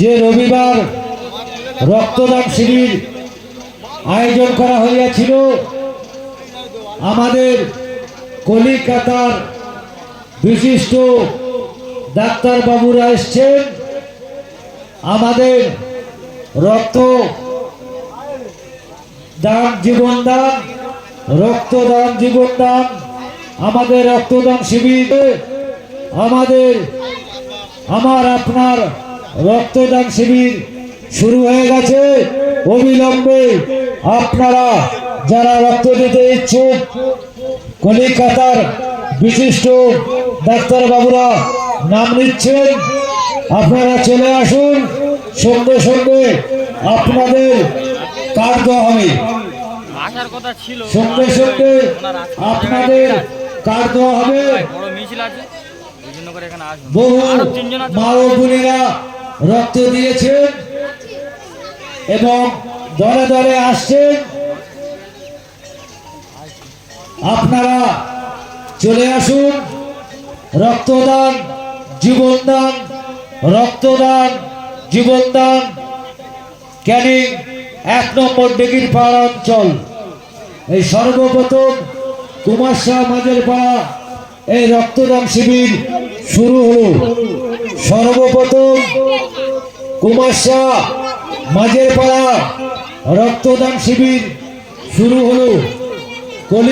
যে রবিবার রক্তদান শিবির আয়োজন করা হইয়াছিল, আমাদের কলিকাতার বিশিষ্ট ডাক্তারবাবুরা এসছেন। আমাদের রক্ত দান জীবনদান রক্তদান জীবনদান আমাদের রক্তদান শিবিরে, আমাদের, আমার আপনার রক্তদান শিবির শুরু হয়ে গেছে। অবিলম্বে আপনারা যারা রক্ত দিতে ইচ্ছুক কলিকাতার বিশিষ্ট ডাক্তারবাবুরা নাম নিচ্ছেন। আপনারা চলে আসুন। সঙ্গে সঙ্গে আপনাদের কার্ড দেওয়া হবে। আসার কথা ছিল। সঙ্গে সঙ্গে আপনাদের কার্ড দেওয়া হবে। বড় মিছিল আছে। বহু মা ও বোনেরা রক্ত দিয়েছেন এবং দলে দলে আসছেন। আপনারা চলে আসুন। রক্তদান, জীবনদান রক্তদান, জীবনদান, ক্যানিং এক নম্বর ডেকির পাড়া অঞ্চল। এই সর্বপ্রথম কুমার শাহ মাঝের পাড়া এই রক্তদান শিবির শুরু হলো। সর্বপ্রথম কুমার শাহ মাঝের পাড়া রক্তদান শিবির শুরু হলো। কলি